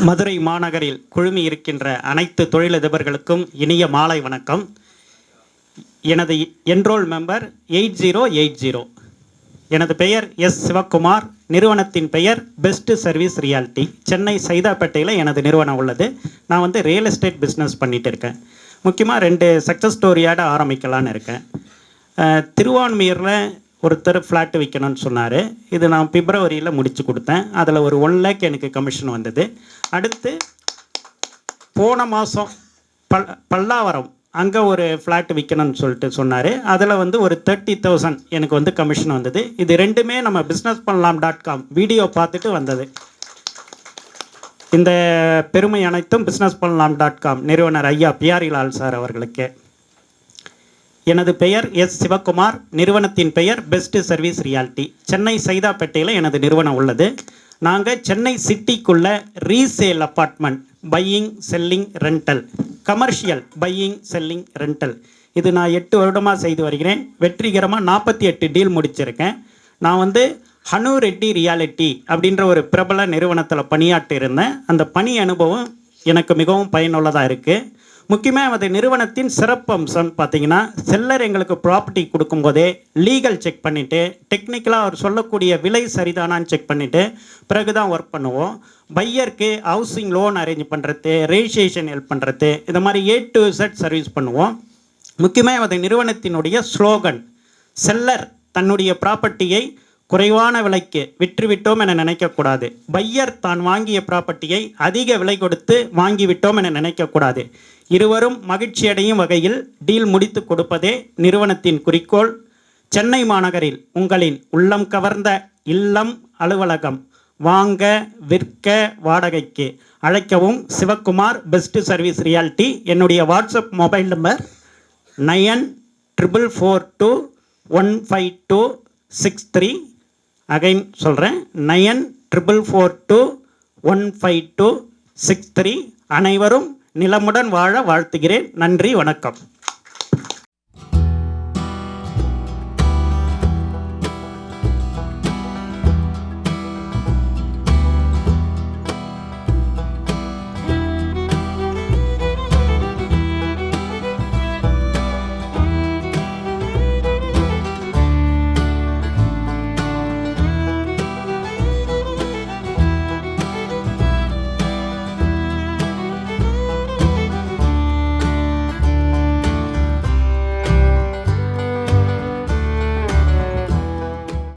மதுரை மாநகரில் குழுமி இருக்கின்ற அனைத்து தொழிலதிபர்களுக்கும் இனிய மாலை வணக்கம். எனது enrol member eight zero eight zero. எனது பெயர் எஸ் சிவக்குமார். நிறுவனத்தின் பெயர் பெஸ்ட் சர்வீஸ் ரியாலிட்டி. சென்னை சைதாப்பேட்டையில் எனது நிறுவனம் உள்ளது. நான் வந்து ரியல் எஸ்டேட் பிஸ்னஸ் பண்ணிட்டு இருக்கேன். முக்கியமாக ரெண்டு சக்ஸஸ் ஸ்டோரியோட ஆரம்பிக்கலான்னு இருக்கேன். அஹ், திருவான்மியூரில் ஒருத்தர் ஃப்ளாட்டு விற்கணும்னு சொன்னார். இது நான் பிப்ரவரியில் முடித்து கொடுத்தேன். அதில் ஒரு ஒன் லேக் எனக்கு கமிஷன் வந்தது. அடுத்து போன மாதம் பல் பல்லாவரம் அங்கே ஒரு ஃப்ளாட் விற்கணும்னு சொல்லிட்டு சொன்னார். அதில் வந்து ஒரு தேர்ட்டி தௌசண்ட் எனக்கு வந்து கமிஷன் வந்தது. இது ரெண்டுமே நம்ம பிஸ்னஸ் பண்ணலாம் டாட் காம் வீடியோ பார்த்துட்டு வந்தது. இந்த பெருமை அனைத்தும் பிஸ்னஸ் பண்ணலாம் டாட் காம் நிறுவனர் ஐயா பியாரிலால் சார் அவர்களுக்கு. எனது பெயர் எஸ். சிவகுமார். நிறுவனத்தின் பெயர் பெஸ்ட் சர்வீஸ் ரியாலிட்டி. சென்னை சைதாப்பேட்டையில் எனது நிறுவனம் உள்ளது. நாங்கள் சென்னை சிட்டிக்குள்ள resale apartment buying selling rental. Commercial buying selling rental. இது நான் எட்டு வருடமாக செய்து வருகிறேன். வெற்றிகரமாக நாற்பத்தி எட்டு டீல் முடிச்சிருக்கேன். நான் வந்து ஹனு ரெட்டி ரியாலிட்டி அப்படின்ற ஒரு பிரபல நிறுவனத்தில் பணியாற்றி இருந்தேன் அந்த பணி அனுபவம் எனக்கு மிகவும் பயனுள்ளதாக இருக்குது முக்கியமாக அது நிறுவனத்தின் சிறப்பம்சம் பார்த்தீங்கன்னா செல்லர் எங்களுக்கு ப்ராப்பர்ட்டி கொடுக்கும்போதே லீகல் செக் பண்ணிவிட்டு டெக்னிக்கலாக அவர் சொல்லக்கூடிய விலை சரிதானான்னு செக் பண்ணிவிட்டு பிறகு தான் ஒர்க் பண்ணுவோம். பையருக்கு ஹவுசிங் லோன் அரேஞ்ச் பண்ணுறது ரெஜிஸ்ட்ரேஷன் ஹெல்ப் பண்ணுறது இந்த மாதிரி ஏ டு செட் சர்வீஸ் பண்ணுவோம். முக்கியமாக அது நிறுவனத்தினுடைய ஸ்லோகன் செல்லர் தன்னுடைய ப்ராப்பர்ட்டியை குறைவான விலைக்கு விற்றுவிட்டோம் என நினைக்கக்கூடாது. பையர் தான் வாங்கிய ப்ராப்பர்ட்டியை அதிக விலை கொடுத்து வாங்கிவிட்டோம் என நினைக்கக்கூடாது. இருவரும் மகிழ்ச்சியடையும் வகையில் டீல் முடித்து கொடுப்பதே நிறுவனத்தின் குறிக்கோள். சென்னை மாநகரில் உங்களின் உள்ளம் கவர்ந்த இல்லம் அலுவலகம். வாங்க விற்க வாடகைக்கு அழைக்கவும் சிவக்குமார் பெஸ்ட் சர்வீஸ் ரியாலிட்டி என்னுடைய WhatsApp mobile number nine triple four two one five two six three again சொல்கிறேன் nine triple four two one five two six three. அனைவரும் நிலமுடன் வாழ வாழ்த்துகிறேன். நன்றி வணக்கம்.